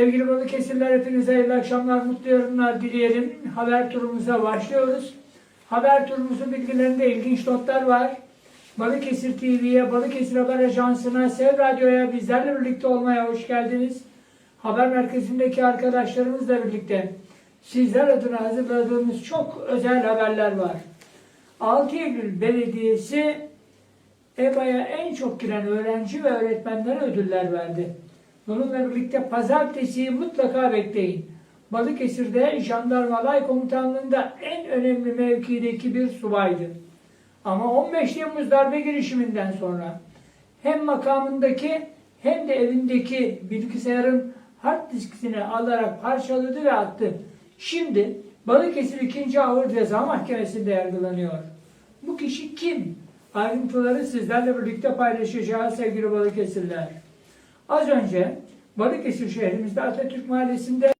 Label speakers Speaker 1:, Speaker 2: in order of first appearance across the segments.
Speaker 1: Sevgili Balıkesirler hepinize hayırlı akşamlar, mutlu yorumlar dileyelim. Haber turumuza başlıyoruz. Haber turumuzun bilgilerinde ilginç notlar var. Balıkesir TV'ye, Balıkesir Haber Ajansı'na, Sev Radyo'ya bizlerle birlikte olmaya hoş geldiniz. Haber merkezindeki arkadaşlarımızla birlikte sizler adına hazırladığımız çok özel haberler var. 6 Eylül Belediyesi EBA'ya en çok giren öğrenci ve öğretmenlere ödüller verdi. Bununla birlikte pazartesiyi mutlaka bekleyin. Balıkesir'de Jandarma Alay Komutanlığı'nda en önemli mevkideki bir subaydı. Ama 15 Temmuz darbe girişiminden sonra hem makamındaki hem de evindeki bilgisayarın hard diskini alarak parçaladı ve attı. Şimdi Balıkesir 2. Ağır Ceza Mahkemesi'nde yargılanıyor. Bu kişi kim? Ayrıntıları sizlerle birlikte paylaşacağız sevgili Balıkesirler. Az önce Balıkesir şehrimizde Atatürk Mahallesi'nde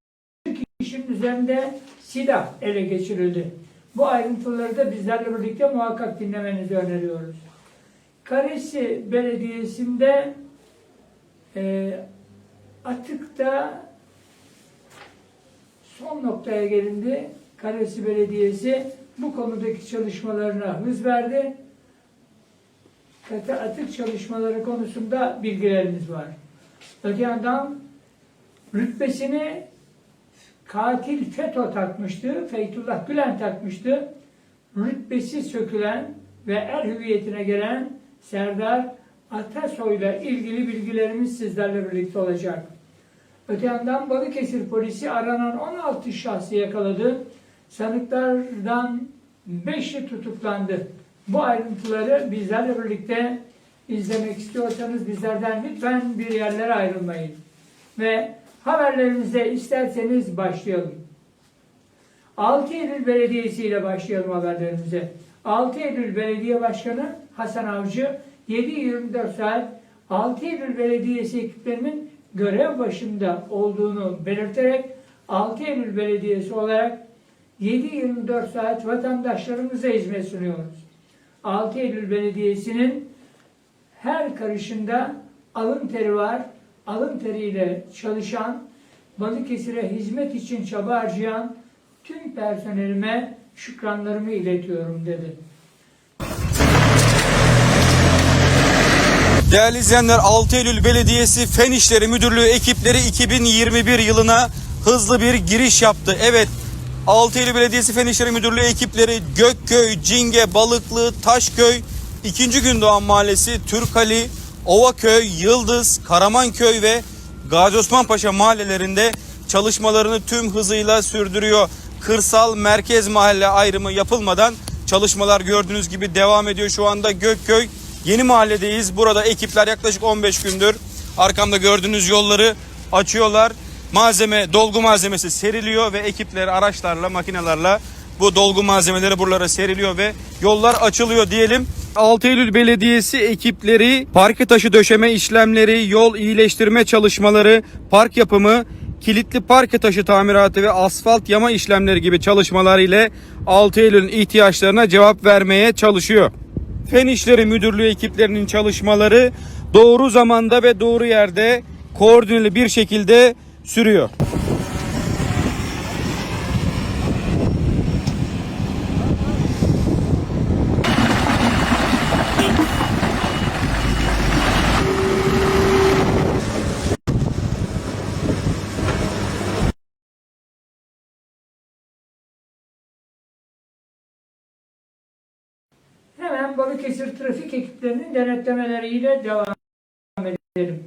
Speaker 1: bir kişinin üzerinde silah ele geçirildi. Bu ayrıntıları da bizlerle birlikte muhakkak dinlemenizi öneriyoruz. Karesi Belediyesi'nde e, Atık'ta son noktaya gelindi. Karesi Belediyesi bu konudaki çalışmalarına hız verdi. Katı atık çalışmaları konusunda bilgilerimiz var. Öte yandan rütbesini katil FETÖ takmıştı, Feytullah Gülen takmıştı. Rütbesi sökülen ve er hüviyetine gelen Serdar Atasoy'la ilgili bilgilerimiz sizlerle birlikte olacak. Öte yandan Balıkesir polisi aranan 16 şahsı yakaladı. Sanıklardan 5'i tutuklandı. Bu ayrıntıları bizlerle birlikte izlemek istiyorsanız bizlerden lütfen bir yerlere ayrılmayın. Ve haberlerimize isterseniz başlayalım. 6 Eylül Belediyesi ile başlayalım haberlerimize. 6 Eylül Belediye Başkanı Hasan Avcı 7-24 saat 6 Eylül Belediyesi ekiplerinin görev başında olduğunu belirterek 6 Eylül Belediyesi olarak 7-24 saat vatandaşlarımıza hizmet sunuyoruz. 6 Eylül Belediyesi'nin her karışında alın teri var. Alın teriyle çalışan, Balıkesir'e hizmet için çaba harcayan tüm personelime şükranlarımı iletiyorum dedi.
Speaker 2: Değerli izleyenler 6 Eylül Belediyesi Fen İşleri Müdürlüğü ekipleri 2021 yılına hızlı bir giriş yaptı. Evet 6 Eylül Belediyesi Fen İşleri Müdürlüğü ekipleri Gökköy, Cinge, Balıklı, Taşköy, 2. Gündoğan Mahallesi, Türkali, Ovaköy, Yıldız, Karamanköy ve Gazi Osman mahallelerinde çalışmalarını tüm hızıyla sürdürüyor. Kırsal merkez mahalle ayrımı yapılmadan çalışmalar gördüğünüz gibi devam ediyor. Şu anda Gökköy Yeni mahalledeyiz. Burada ekipler yaklaşık 15 gündür arkamda gördüğünüz yolları açıyorlar. Malzeme, dolgu malzemesi seriliyor ve ekipler araçlarla, makinelerle bu dolgu malzemeleri buralara seriliyor ve yollar açılıyor diyelim. 6 Eylül Belediyesi ekipleri parke taşı döşeme işlemleri, yol iyileştirme çalışmaları, park yapımı, kilitli parke taşı tamiratı ve asfalt yama işlemleri gibi çalışmalar ile 6 Eylül'ün ihtiyaçlarına cevap vermeye çalışıyor. Fen İşleri Müdürlüğü ekiplerinin çalışmaları doğru zamanda ve doğru yerde koordineli bir şekilde sürüyor.
Speaker 1: Hemen Balıkesir trafik ekiplerinin denetlemeleriyle devam edelim.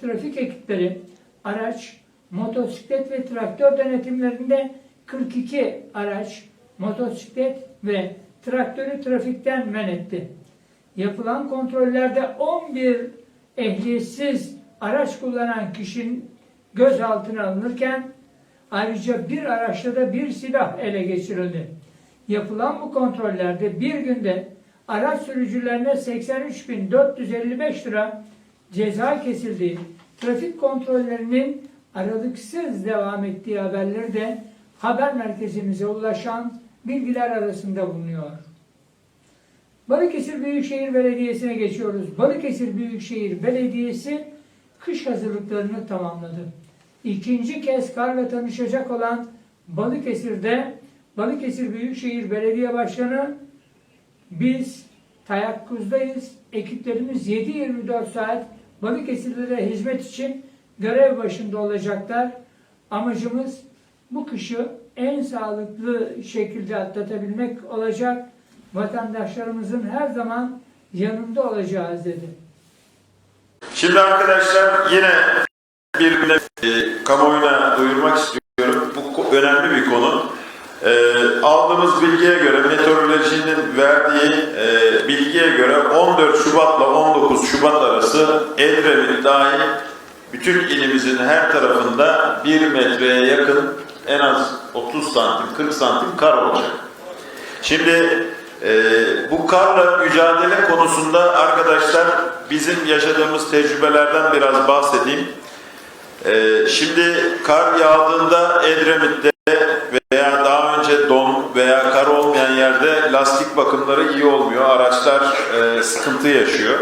Speaker 1: Trafik ekipleri araç, motosiklet ve traktör denetimlerinde 42 araç, motosiklet ve traktörü trafikten men etti. Yapılan kontrollerde 11 ehliyetsiz araç kullanan kişinin gözaltına alınırken ayrıca bir araçta da bir silah ele geçirildi. Yapılan bu kontrollerde bir günde araç sürücülerine 83.455 lira ceza kesildiği, trafik kontrollerinin aralıksız devam ettiği haberleri de haber merkezimize ulaşan bilgiler arasında bulunuyor. Balıkesir Büyükşehir Belediyesi'ne geçiyoruz. Balıkesir Büyükşehir Belediyesi kış hazırlıklarını tamamladı. ikinci kez karla tanışacak olan Balıkesir'de Balıkesir Büyükşehir Belediye Başkanı biz tayakkuzdayız. Ekiplerimiz 7-24 saat Balıkesirlilere hizmet için görev başında olacaklar. Amacımız bu kışı en sağlıklı şekilde atlatabilmek olacak. Vatandaşlarımızın her zaman yanında olacağız dedi.
Speaker 3: Şimdi arkadaşlar yine bir de e, kamuoyuna duyurmak istiyorum. Bu önemli bir konu. E, aldığımız bilgiye göre, meteorolojinin verdiği e, bilgiye göre 14 Şubat'la 19 Şubat arası Edremit dahil bütün ilimizin her tarafında 1 metreye yakın en az 30 santim, 40 santim kar olacak. Şimdi e, bu karla mücadele konusunda arkadaşlar bizim yaşadığımız tecrübelerden biraz bahsedeyim. E, şimdi kar yağdığında Edremit'te veya kar olmayan yerde lastik bakımları iyi olmuyor. Araçlar e, sıkıntı yaşıyor.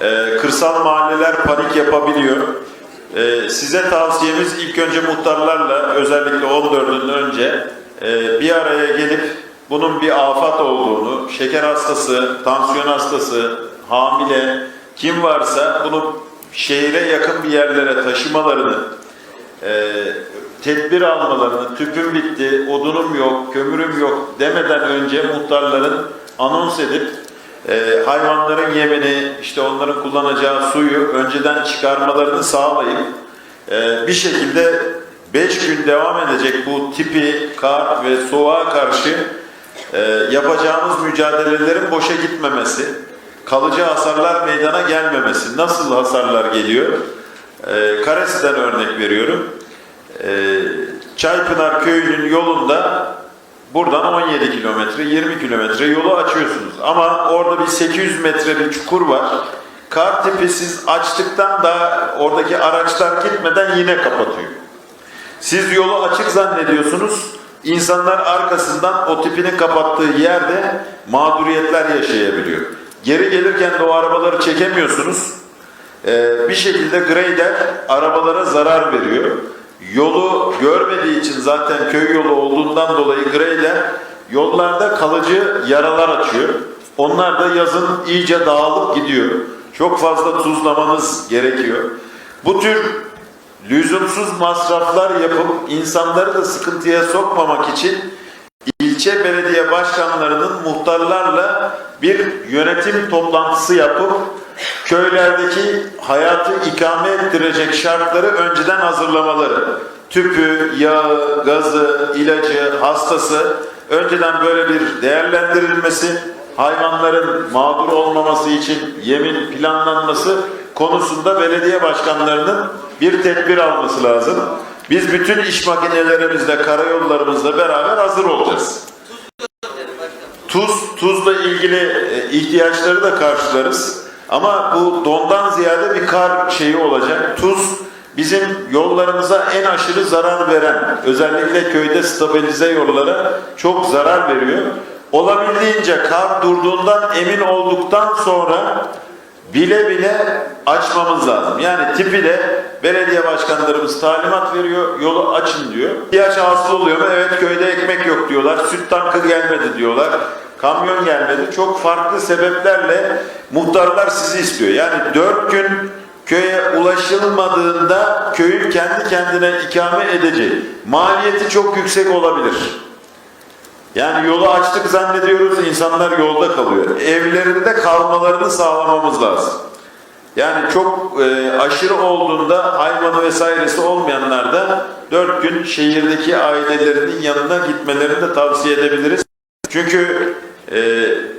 Speaker 3: E, kırsal mahalleler panik yapabiliyor. E, size tavsiyemiz ilk önce muhtarlarla özellikle 14'ün önce e, bir araya gelip bunun bir afat olduğunu, şeker hastası, tansiyon hastası, hamile kim varsa bunu şehire yakın bir yerlere taşımalarını, e, tedbir almalarını, tüpüm bitti, odunum yok, kömürüm yok demeden önce muhtarların anons edip e, hayvanların yemini, işte onların kullanacağı suyu önceden çıkarmalarını sağlayıp e, bir şekilde 5 gün devam edecek bu tipi, kar ve soğuğa karşı e, yapacağımız mücadelelerin boşa gitmemesi, kalıcı hasarlar meydana gelmemesi. Nasıl hasarlar geliyor? E, Karesi'den örnek veriyorum. E, Çaypınar köyünün yolunda buradan 17 kilometre, 20 kilometre yolu açıyorsunuz. Ama orada bir 800 metre bir çukur var. Kar tipi siz açtıktan da oradaki araçlar gitmeden yine kapatıyor. Siz yolu açık zannediyorsunuz. İnsanlar arkasından o tipini kapattığı yerde mağduriyetler yaşayabiliyor. Geri gelirken de o arabaları çekemiyorsunuz. Ee, bir şekilde grader arabalara zarar veriyor. Yolu görmediği için zaten köy yolu olduğundan dolayı grader yollarda kalıcı yaralar açıyor. Onlar da yazın iyice dağılıp gidiyor. Çok fazla tuzlamanız gerekiyor. Bu tür lüzumsuz masraflar yapıp insanları da sıkıntıya sokmamak için ilçe belediye başkanlarının muhtarlarla bir yönetim toplantısı yapıp köylerdeki hayatı ikame ettirecek şartları önceden hazırlamaları. Tüpü, yağı, gazı, ilacı, hastası önceden böyle bir değerlendirilmesi, hayvanların mağdur olmaması için yemin planlanması konusunda belediye başkanlarının bir tedbir alması lazım. Biz bütün iş makinelerimizle, karayollarımızla beraber hazır olacağız. Tuz, tuzla ilgili e, ihtiyaçları da karşılarız. Ama bu dondan ziyade bir kar şeyi olacak. Tuz bizim yollarımıza en aşırı zarar veren, özellikle köyde stabilize yollara çok zarar veriyor. Olabildiğince kar durduğundan emin olduktan sonra bile bile açmamız lazım. Yani tipi de belediye başkanlarımız talimat veriyor, yolu açın diyor. İhtiyaç hasıl oluyor mu? Evet köyde ekmek yok diyorlar, süt tankı gelmedi diyorlar, kamyon gelmedi. Çok farklı sebeplerle muhtarlar sizi istiyor. Yani dört gün köye ulaşılmadığında köyün kendi kendine ikame edeceği maliyeti çok yüksek olabilir. Yani yolu açtık zannediyoruz, insanlar yolda kalıyor. Evlerinde kalmalarını sağlamamız lazım. Yani çok e, aşırı olduğunda hayvanı vesairesi olmayanlar da dört gün şehirdeki ailelerinin yanına gitmelerini de tavsiye edebiliriz. Çünkü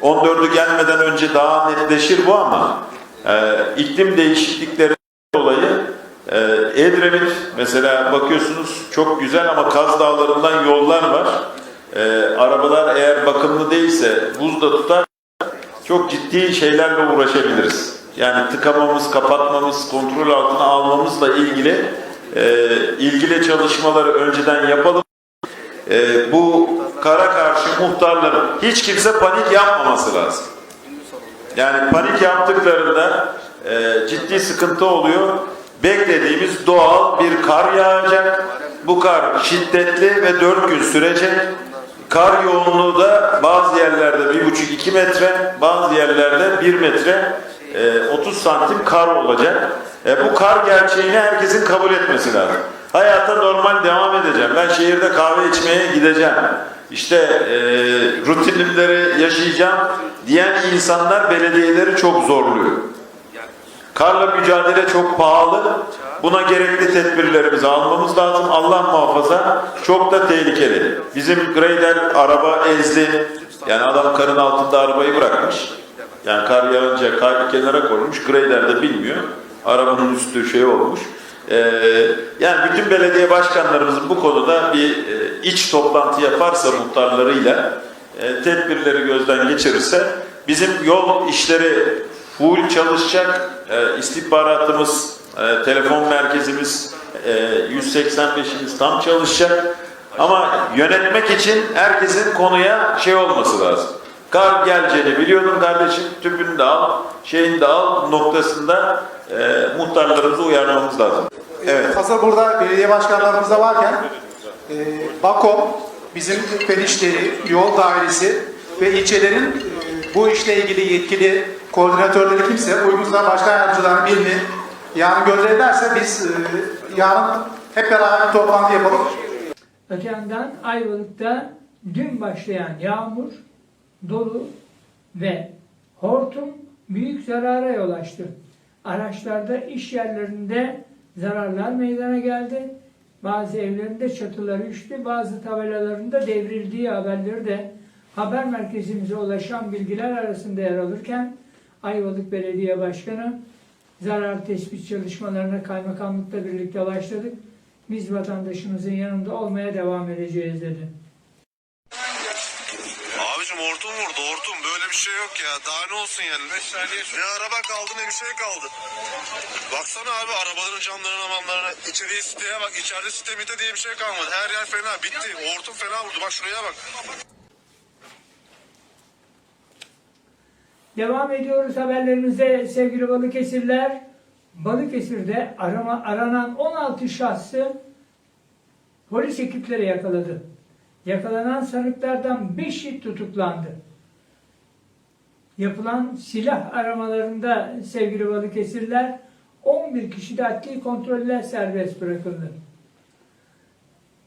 Speaker 3: 14'ü gelmeden önce daha netleşir bu ama e, iklim değişiklikleri dolayı e, Edremit mesela bakıyorsunuz çok güzel ama Kaz Dağları'ndan yollar var. E, arabalar eğer bakımlı değilse buzda tutar çok ciddi şeylerle uğraşabiliriz. Yani tıkamamız, kapatmamız, kontrol altına almamızla ilgili e, ilgili çalışmaları önceden yapalım. E, bu kara karşı muhtarların hiç kimse panik yapmaması lazım. Yani panik yaptıklarında e, ciddi sıkıntı oluyor. beklediğimiz doğal bir kar yağacak. Bu kar şiddetli ve 4 gün sürecek. Kar yoğunluğu da bazı yerlerde 1,5-2 metre, bazı yerlerde 1 metre e, 30 santim kar olacak. E, bu kar gerçeğini herkesin kabul etmesi lazım. Hayata normal devam edeceğim. Ben şehirde kahve içmeye gideceğim. İşte e, rutinleri yaşayacağım diyen insanlar belediyeleri çok zorluyor. Karla mücadele çok pahalı. Buna gerekli tedbirlerimizi almamız lazım. Allah muhafaza çok da tehlikeli. Bizim grader araba ezdi. Yani adam karın altında arabayı bırakmış. Yani kar yağınca kar kenara koymuş. Grader de bilmiyor. Arabanın üstü şey olmuş. Ee, yani bütün belediye başkanlarımızın bu konuda bir e, iç toplantı yaparsa muhtarlarıyla e, tedbirleri gözden geçirirse bizim yol işleri full çalışacak. E, istihbaratımız, telefon merkezimiz e, 185'imiz tam çalışacak. Ama yönetmek için herkesin konuya şey olması lazım. Kar geleceğini biliyordun kardeşim, tüpünü de al, şeyini de al noktasında e, muhtarlarımızı uyarmamız lazım. Evet.
Speaker 4: Hazır burada belediye başkanlarımız da varken e, BAKOM, bizim fen işleri, yol dairesi ve ilçelerin e, bu işle ilgili yetkili koordinatörleri kimse, uyumuzda başkan yardımcılarının birini yarın gönderirlerse biz e, yarın hep beraber bir toplantı yapalım.
Speaker 1: Öte yandan Ayvalık'ta dün başlayan yağmur, dolu ve hortum büyük zarara yol açtı. Araçlarda, iş yerlerinde zararlar meydana geldi. Bazı evlerinde çatıları düştü, bazı tabelalarında devrildiği haberleri de haber merkezimize ulaşan bilgiler arasında yer alırken Ayvalık Belediye Başkanı zarar tespit çalışmalarına kaymakamlıkla birlikte başladık. Biz vatandaşımızın yanında olmaya devam edeceğiz dedi.
Speaker 5: Abicim hortum vurdu hortum böyle bir şey yok ya. Daha ne olsun yani? Ne araba kaldı ne bir şey kaldı. Baksana abi arabaların camlarına mamlarına içeriye siteye bak. İçeride site mite diye bir şey kalmadı. Her yer fena bitti. Hortum fena vurdu. Bak şuraya bak.
Speaker 1: Devam ediyoruz haberlerimize sevgili Balıkesirler. Balıkesir'de arama, aranan 16 şahsı polis ekipleri yakaladı. Yakalanan sanıklardan 5'i tutuklandı. Yapılan silah aramalarında sevgili Balıkesirler 11 kişi de adli kontroller serbest bırakıldı.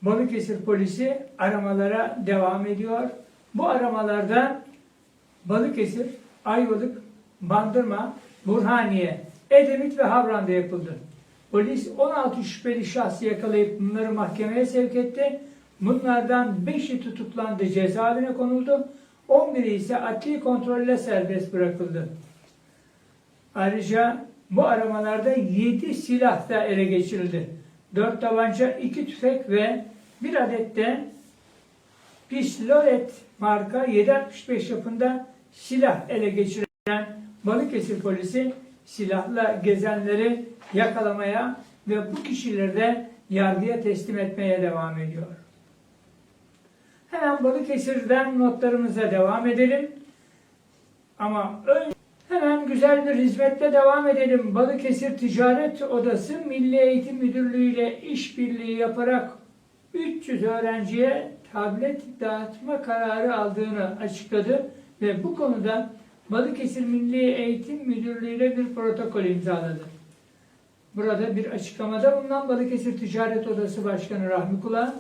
Speaker 1: Balıkesir polisi aramalara devam ediyor. Bu aramalarda Balıkesir, Ayvalık, Bandırma, Burhaniye, Edremit ve Havran'da yapıldı. Polis 16 şüpheli şahsı yakalayıp bunları mahkemeye sevk etti. Bunlardan 5'i tutuklandı, cezaevine konuldu. 11'i ise adli kontrolle serbest bırakıldı. Ayrıca bu aramalarda 7 silah da ele geçirildi. 4 tabanca, 2 tüfek ve 1 adet de Pistolet marka 765 yapında silah ele geçiren Balıkesir polisi silahla gezenleri yakalamaya ve bu kişileri de yargıya teslim etmeye devam ediyor. Hemen Balıkesir'den notlarımıza devam edelim. Ama önce hemen güzel bir hizmetle devam edelim. Balıkesir Ticaret Odası Milli Eğitim Müdürlüğü ile işbirliği yaparak 300 öğrenciye tablet dağıtma kararı aldığını açıkladı ve bu konuda Balıkesir Milli Eğitim Müdürlüğü ile bir protokol imzaladı. Burada bir açıklamada bulunan Balıkesir Ticaret Odası Başkanı Rahmi Kula,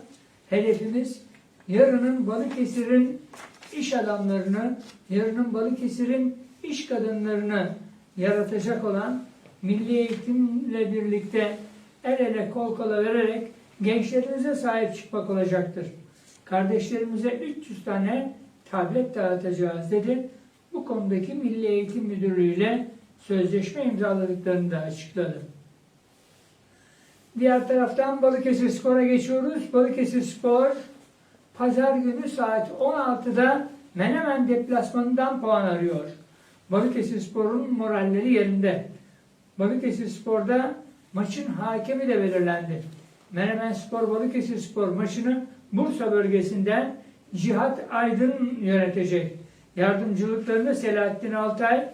Speaker 1: hedefimiz yarının Balıkesir'in iş adamlarını, yarının Balıkesir'in iş kadınlarını yaratacak olan milli eğitimle birlikte el ele kol kola vererek gençlerimize sahip çıkmak olacaktır. Kardeşlerimize 300 tane tablet dağıtacağız dedi. Bu konudaki Milli Eğitim Müdürlüğü ile sözleşme imzaladıklarını da açıkladı. Diğer taraftan Balıkesir Spor'a geçiyoruz. Balıkesir Spor pazar günü saat 16'da Menemen deplasmanından puan arıyor. Balıkesir Spor'un moralleri yerinde. Balıkesir Spor'da maçın hakemi de belirlendi. Menemen Spor Balıkesir Spor maçını Bursa bölgesinden Cihat Aydın yönetecek. Yardımcılıklarını Selahattin Altay,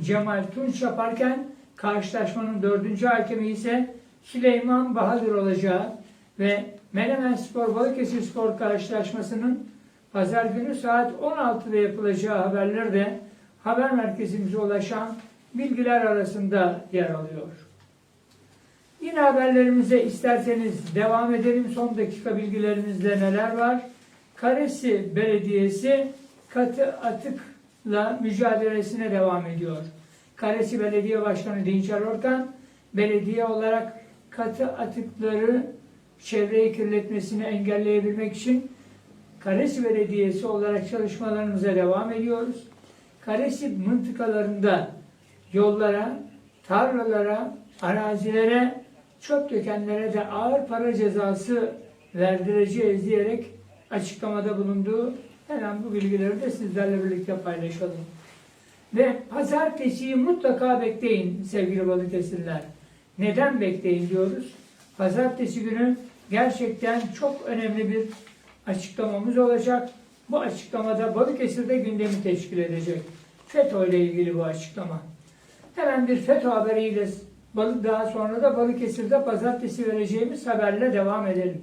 Speaker 1: Cemal Tunç yaparken karşılaşmanın dördüncü hakemi ise Süleyman Bahadır olacağı ve Menemen Spor Balıkesir Spor karşılaşmasının pazar günü saat 16'da yapılacağı haberleri de haber merkezimize ulaşan bilgiler arasında yer alıyor. Yine haberlerimize isterseniz devam edelim. Son dakika bilgilerimizde neler var? Karesi Belediyesi katı atıkla mücadelesine devam ediyor. Karesi Belediye Başkanı Dinçer Orkan, belediye olarak katı atıkları çevreyi kirletmesini engelleyebilmek için Karesi Belediyesi olarak çalışmalarımıza devam ediyoruz. Karesi mıntıkalarında yollara, tarlalara, arazilere, çöp dökenlere de ağır para cezası verdireceğiz diyerek açıklamada bulunduğu hemen bu bilgileri de sizlerle birlikte paylaşalım. Ve pazartesiyi mutlaka bekleyin sevgili Balıkesirler. Neden bekleyin diyoruz? Pazartesi günü gerçekten çok önemli bir açıklamamız olacak. Bu açıklamada Balıkesir'de gündemi teşkil edecek. FETÖ ile ilgili bu açıklama. Hemen bir FETÖ haberiyle balık daha sonra da Balıkesir'de pazartesi vereceğimiz haberle devam edelim.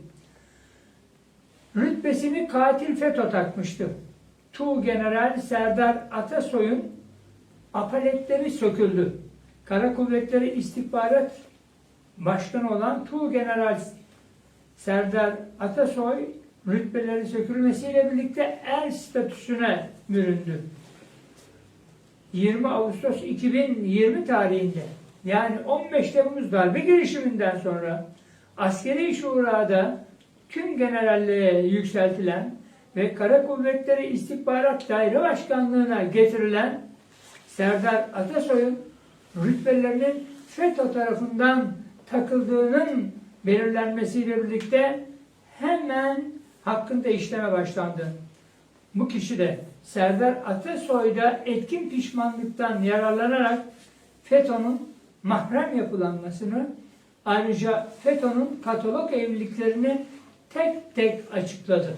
Speaker 1: Rütbesini katil FETÖ takmıştı. Tuğ General Serdar Atasoy'un apaletleri söküldü. Kara Kuvvetleri İstihbarat Başkanı olan Tuğ General Serdar Atasoy rütbeleri sökülmesiyle birlikte er statüsüne büründü. 20 Ağustos 2020 tarihinde yani 15 Temmuz darbe girişiminden sonra askeri şurada tüm generalliğe yükseltilen ve Kara Kuvvetleri İstihbarat Daire Başkanlığı'na getirilen Serdar Atasoy'un rütbelerinin FETÖ tarafından takıldığının belirlenmesiyle birlikte hemen hakkında işleme başlandı. Bu kişi de Serdar Atasoy'da etkin pişmanlıktan yararlanarak FETÖ'nün mahrem yapılanmasını ayrıca FETÖ'nün katalog evliliklerini tek tek açıkladı.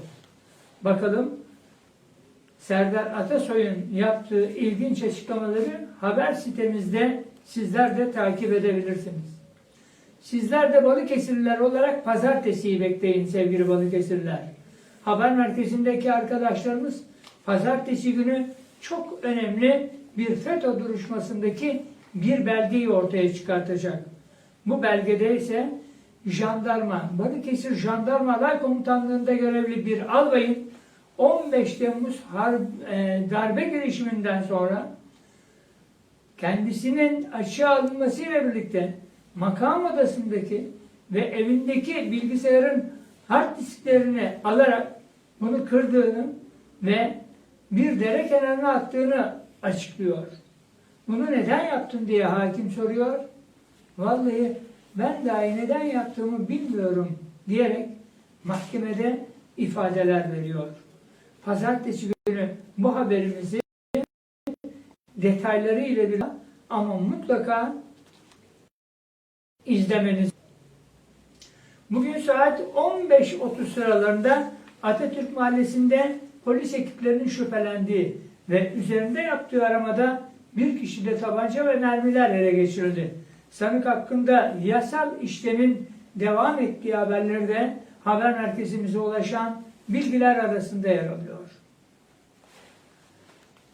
Speaker 1: Bakalım Serdar Atasoy'un yaptığı ilginç açıklamaları haber sitemizde sizler de takip edebilirsiniz. Sizler de Balıkesirliler olarak pazartesiyi bekleyin sevgili Balıkesirliler. Haber merkezindeki arkadaşlarımız pazartesi günü çok önemli bir FETÖ duruşmasındaki bir belgeyi ortaya çıkartacak. Bu belgede ise jandarma, Balıkesir Jandarma Alay Komutanlığı'nda görevli bir albayın 15 Temmuz harp, e, darbe girişiminden sonra kendisinin açığa alınmasıyla birlikte makam odasındaki ve evindeki bilgisayarın hard disklerini alarak bunu kırdığını ve bir dere kenarına attığını açıklıyor. Bunu neden yaptın diye hakim soruyor. Vallahi ben dahi neden yaptığımı bilmiyorum diyerek mahkemede ifadeler veriyor. Pazartesi günü bu haberimizi detayları ile bir ama mutlaka izlemeniz. Bugün saat 15.30 sıralarında Atatürk Mahallesi'nde polis ekiplerinin şüphelendiği ve üzerinde yaptığı aramada bir kişide tabanca ve mermiler ele geçirildi. Sanık hakkında yasal işlemin devam ettiği haberleri de haber merkezimize ulaşan bilgiler arasında yer alıyor.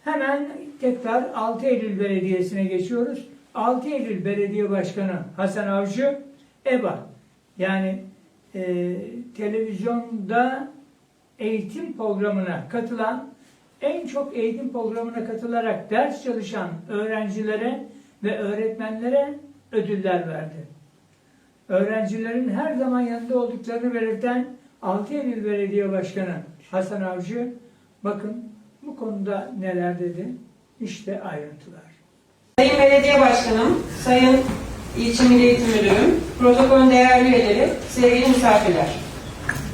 Speaker 1: Hemen tekrar 6 Eylül Belediyesi'ne geçiyoruz. 6 Eylül Belediye Başkanı Hasan Avcı, EBA yani e, televizyonda eğitim programına katılan, en çok eğitim programına katılarak ders çalışan öğrencilere ve öğretmenlere ödüller verdi. Öğrencilerin her zaman yanında olduklarını belirten 6 Eylül Belediye Başkanı Hasan Avcı, bakın bu konuda neler dedi? İşte ayrıntılar.
Speaker 6: Sayın Belediye Başkanım, Sayın İlçe Milli Eğitim Müdürüm, protokolün değerli üyeleri, sevgili misafirler.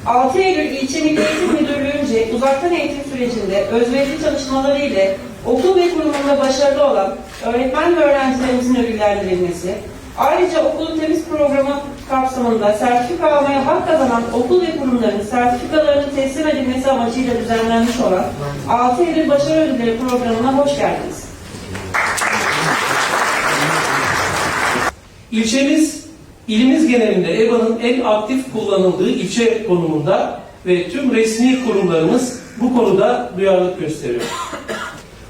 Speaker 6: 6 Eylül İlçe Milli Eğitim Müdürlüğü'nce uzaktan eğitim sürecinde özverili çalışmaları ile okul ve kurumunda başarılı olan öğretmen ve öğrencilerimizin ödüllendirilmesi, ayrıca Okulu Temiz programı kapsamında sertifika almaya hak kazanan okul ve kurumların sertifikalarının teslim edilmesi amacıyla düzenlenmiş olan 6 Eylül Başarı Ödülleri programına hoş geldiniz.
Speaker 7: İlçemiz İlimiz genelinde EBA'nın en aktif kullanıldığı ilçe konumunda ve tüm resmi kurumlarımız bu konuda duyarlılık gösteriyor.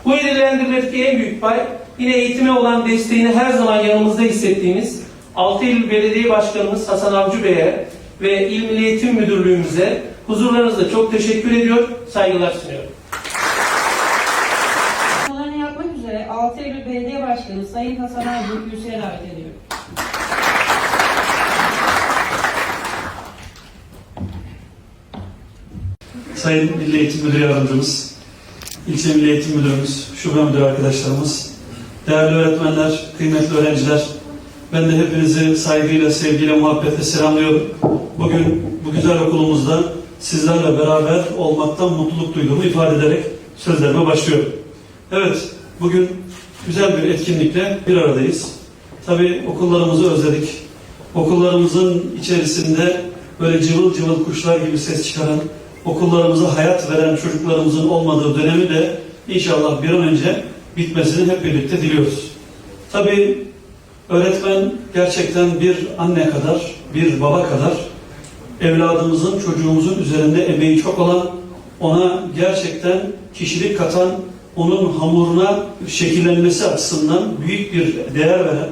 Speaker 7: Bu ilgilendirmedeki en büyük pay yine eğitime olan desteğini her zaman yanımızda hissettiğimiz 6 Eylül Belediye Başkanımız Hasan Avcı Bey'e ve İl Milli Eğitim Müdürlüğümüze huzurlarınızda çok teşekkür ediyor, saygılar sunuyorum.
Speaker 6: Konuşmalarını yapmak üzere 6 Eylül Belediye Başkanı Sayın Hasan Aydın
Speaker 8: Sayın Milli Eğitim Müdürü Yardımcımız, İlçe Milli Eğitim Müdürümüz, şube müdürü arkadaşlarımız, değerli öğretmenler, kıymetli öğrenciler, ben de hepinizi saygıyla, sevgiyle, muhabbetle selamlıyorum. Bugün bu güzel okulumuzda sizlerle beraber olmaktan mutluluk duyduğumu ifade ederek sözlerime başlıyorum. Evet, bugün güzel bir etkinlikle bir aradayız. Tabii okullarımızı özledik. Okullarımızın içerisinde böyle cıvıl cıvıl kuşlar gibi ses çıkaran, okullarımıza hayat veren çocuklarımızın olmadığı dönemi de inşallah bir an önce bitmesini hep birlikte diliyoruz. Tabii öğretmen gerçekten bir anne kadar, bir baba kadar evladımızın, çocuğumuzun üzerinde emeği çok olan, ona gerçekten kişilik katan, onun hamuruna şekillenmesi açısından büyük bir değer veren,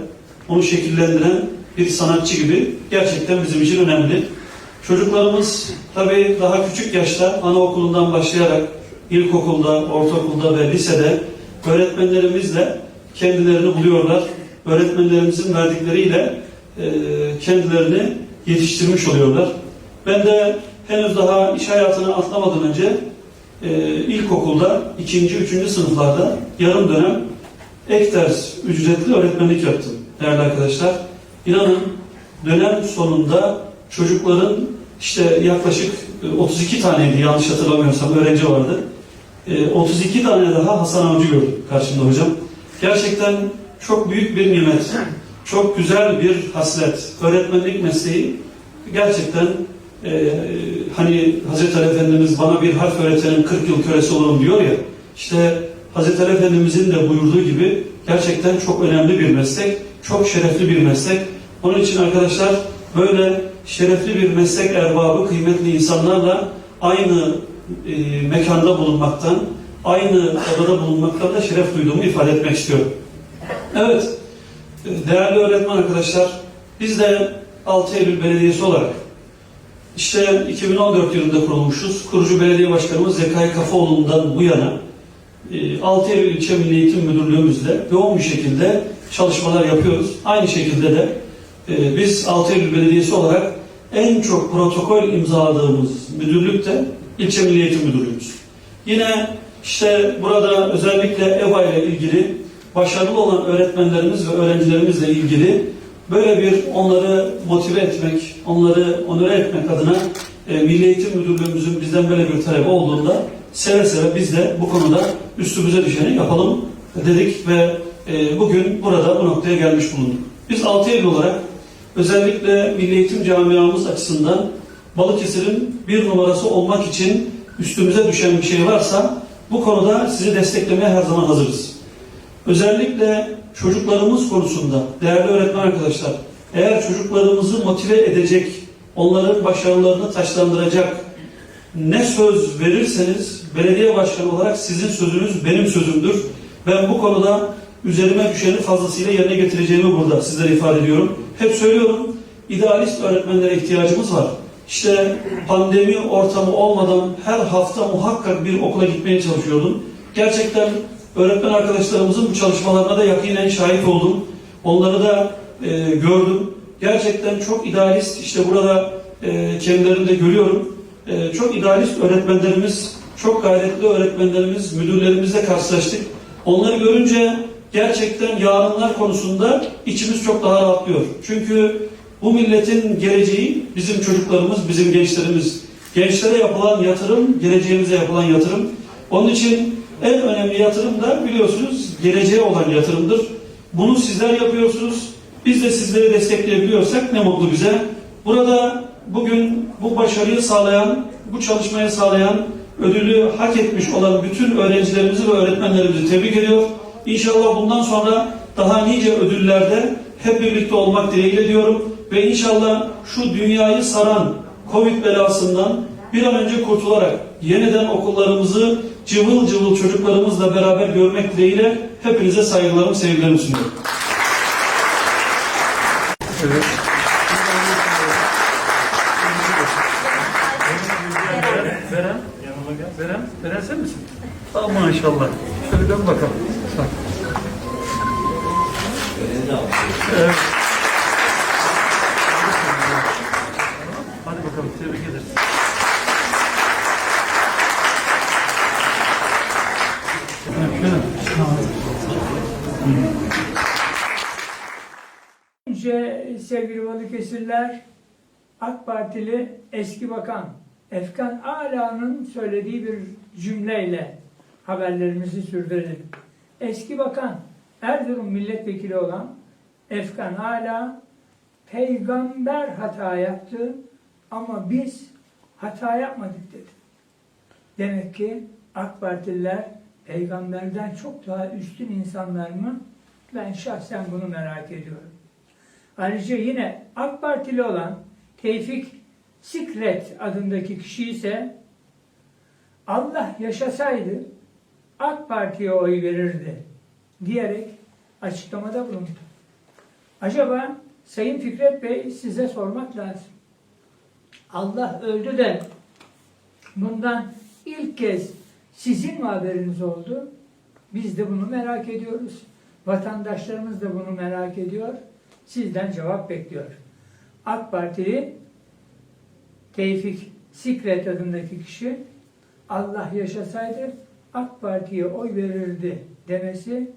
Speaker 8: onu şekillendiren bir sanatçı gibi gerçekten bizim için önemli. Çocuklarımız tabii daha küçük yaşta anaokulundan başlayarak ilkokulda, ortaokulda ve lisede öğretmenlerimizle kendilerini buluyorlar. Öğretmenlerimizin verdikleriyle e, kendilerini yetiştirmiş oluyorlar. Ben de henüz daha iş hayatına atlamadan önce e, ilkokulda ikinci, üçüncü sınıflarda yarım dönem ek ders ücretli öğretmenlik yaptım değerli arkadaşlar. İnanın dönem sonunda çocukların işte yaklaşık e, 32 taneydi yanlış hatırlamıyorsam öğrenci vardı. E, 32 tane daha Hasan Avcı gördüm karşımda hocam. Gerçekten çok büyük bir nimet, çok güzel bir hasret. Öğretmenlik mesleği gerçekten e, hani Hazreti Ali Efendimiz bana bir harf öğretenin 40 yıl kölesi olurum diyor ya. İşte Hazreti Ali Efendimizin de buyurduğu gibi gerçekten çok önemli bir meslek, çok şerefli bir meslek. Onun için arkadaşlar böyle şerefli bir meslek erbabı, kıymetli insanlarla aynı e, mekanda bulunmaktan, aynı odada bulunmaktan da şeref duyduğumu ifade etmek istiyorum. Evet, e, değerli öğretmen arkadaşlar, biz de 6 Eylül Belediyesi olarak işte 2014 yılında kurulmuşuz. Kurucu belediye başkanımız Zekai Kafaoğlu'ndan bu yana e, 6 Eylül İlçe Milli Eğitim Müdürlüğümüzle yoğun bir şekilde çalışmalar yapıyoruz. Aynı şekilde de e, biz 6 Eylül Belediyesi olarak en çok protokol imzaladığımız müdürlük de İlçe Milli Eğitim Müdürlüğümüz. Yine işte burada özellikle EBA ile ilgili başarılı olan öğretmenlerimiz ve öğrencilerimizle ilgili böyle bir onları motive etmek, onları onore etmek adına e, Milli Eğitim Müdürlüğümüzün bizden böyle bir talebi olduğunda seve seve biz de bu konuda üstümüze düşeni yapalım dedik ve e, bugün burada bu noktaya gelmiş bulunduk. Biz 6 Eylül olarak özellikle Milli Eğitim Camiamız açısından Balıkesir'in bir numarası olmak için üstümüze düşen bir şey varsa bu konuda sizi desteklemeye her zaman hazırız. Özellikle çocuklarımız konusunda değerli öğretmen arkadaşlar eğer çocuklarımızı motive edecek, onların başarılarını taşlandıracak ne söz verirseniz belediye başkanı olarak sizin sözünüz benim sözümdür. Ben bu konuda üzerime düşeni fazlasıyla yerine getireceğimi burada sizlere ifade ediyorum. Hep söylüyorum, idealist öğretmenlere ihtiyacımız var. İşte pandemi ortamı olmadan her hafta muhakkak bir okula gitmeye çalışıyordum. Gerçekten öğretmen arkadaşlarımızın bu çalışmalarına da yakinen şahit oldum. Onları da e, gördüm. Gerçekten çok idealist, işte burada e, kendilerini de görüyorum. E, çok idealist öğretmenlerimiz, çok gayretli öğretmenlerimiz, müdürlerimizle karşılaştık. Onları görünce gerçekten yarınlar konusunda içimiz çok daha rahatlıyor. Çünkü bu milletin geleceği bizim çocuklarımız, bizim gençlerimiz. Gençlere yapılan yatırım, geleceğimize yapılan yatırım. Onun için en önemli yatırım da biliyorsunuz geleceğe olan yatırımdır. Bunu sizler yapıyorsunuz. Biz de sizleri destekleyebiliyorsak ne mutlu bize. Burada bugün bu başarıyı sağlayan, bu çalışmayı sağlayan, ödülü hak etmiş olan bütün öğrencilerimizi ve öğretmenlerimizi tebrik ediyor. İnşallah bundan sonra daha nice ödüllerde hep birlikte olmak dileğiyle diyorum. ve inşallah şu dünyayı saran Covid belasından bir an önce kurtularak yeniden okullarımızı cıvıl cıvıl çocuklarımızla beraber görmek dileğiyle hepinize saygılarımı, sevgilerimi sunuyorum.
Speaker 9: Beren,
Speaker 1: Önce sevgili Balıkesirler, AK Partili eski bakan Efkan Ala'nın söylediği bir cümleyle haberlerimizi sürdürelim. Eski bakan Erzurum milletvekili olan Efkan Ala peygamber hata yaptı ama biz hata yapmadık dedi. Demek ki AK Partililer peygamberden çok daha üstün insanlar mı? Ben şahsen bunu merak ediyorum. Ayrıca yine AK Partili olan Tevfik Sikret adındaki kişi ise Allah yaşasaydı AK Parti'ye oy verirdi diyerek açıklamada bulundu. Acaba Sayın Fikret Bey size sormak lazım. Allah öldü de bundan ilk kez sizin mi haberiniz oldu? Biz de bunu merak ediyoruz. Vatandaşlarımız da bunu merak ediyor. Sizden cevap bekliyor. AK Partili Tevfik Sikret adındaki kişi Allah yaşasaydı AK Parti'ye oy verirdi demesi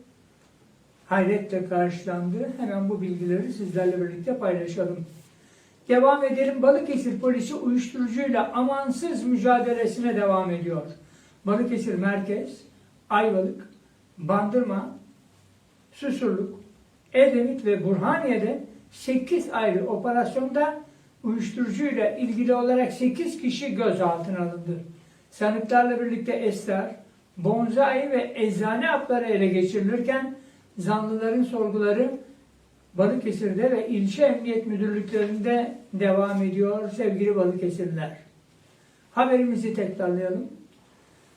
Speaker 1: hayretle karşılandı. Hemen bu bilgileri sizlerle birlikte paylaşalım. Devam edelim. Balıkesir polisi uyuşturucuyla amansız mücadelesine devam ediyor. Balıkesir Merkez, Ayvalık, Bandırma, Susurluk, Edremit ve Burhaniye'de 8 ayrı operasyonda uyuşturucuyla ilgili olarak 8 kişi gözaltına alındı. Sanıklarla birlikte esrar, bonzai ve eczane hapları ele geçirilirken zanlıların sorguları Balıkesir'de ve ilçe emniyet müdürlüklerinde devam ediyor sevgili Balıkesirliler. Haberimizi tekrarlayalım.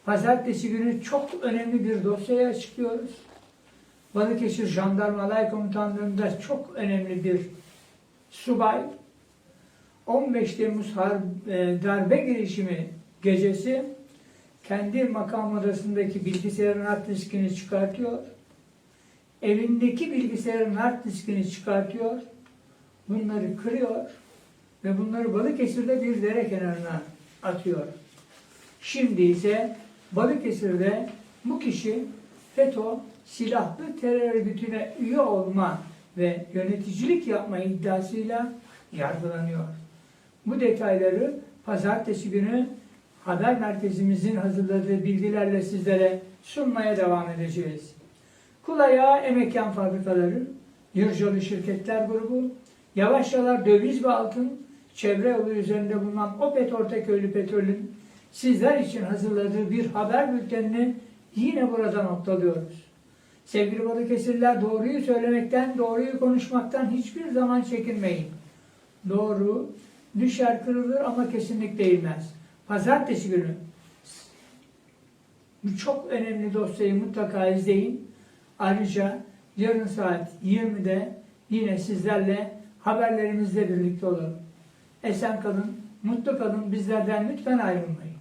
Speaker 1: Pazartesi günü çok önemli bir dosyayı açıklıyoruz. Balıkesir Jandarmalay Komutanlığı'nda çok önemli bir subay 15 Temmuz e, darbe girişimi gecesi kendi makam odasındaki bilgisayarın hard diskini çıkartıyor. Evindeki bilgisayarın hard diskini çıkartıyor. Bunları kırıyor ve bunları Balıkesir'de bir dere kenarına atıyor. Şimdi ise Balıkesir'de bu kişi FETÖ silahlı terör örgütüne üye olma ve yöneticilik yapma iddiasıyla yargılanıyor. Bu detayları pazartesi günü haber merkezimizin hazırladığı bilgilerle sizlere sunmaya devam edeceğiz. Kulaya Emekyan Fabrikaları, Yırcalı Şirketler Grubu, Yavaşçalar Döviz ve Altın, çevre yolu üzerinde bulunan Opet Ortaköylü Petrol'ün sizler için hazırladığı bir haber bültenini yine burada noktalıyoruz. Sevgili Balıkesirliler doğruyu söylemekten, doğruyu konuşmaktan hiçbir zaman çekinmeyin. Doğru düşer kırılır ama kesinlikle eğilmez. Pazartesi günü bu çok önemli dosyayı mutlaka izleyin. Ayrıca yarın saat 20'de yine sizlerle haberlerimizle birlikte olalım. Esen kalın, mutlu kalın, bizlerden lütfen ayrılmayın.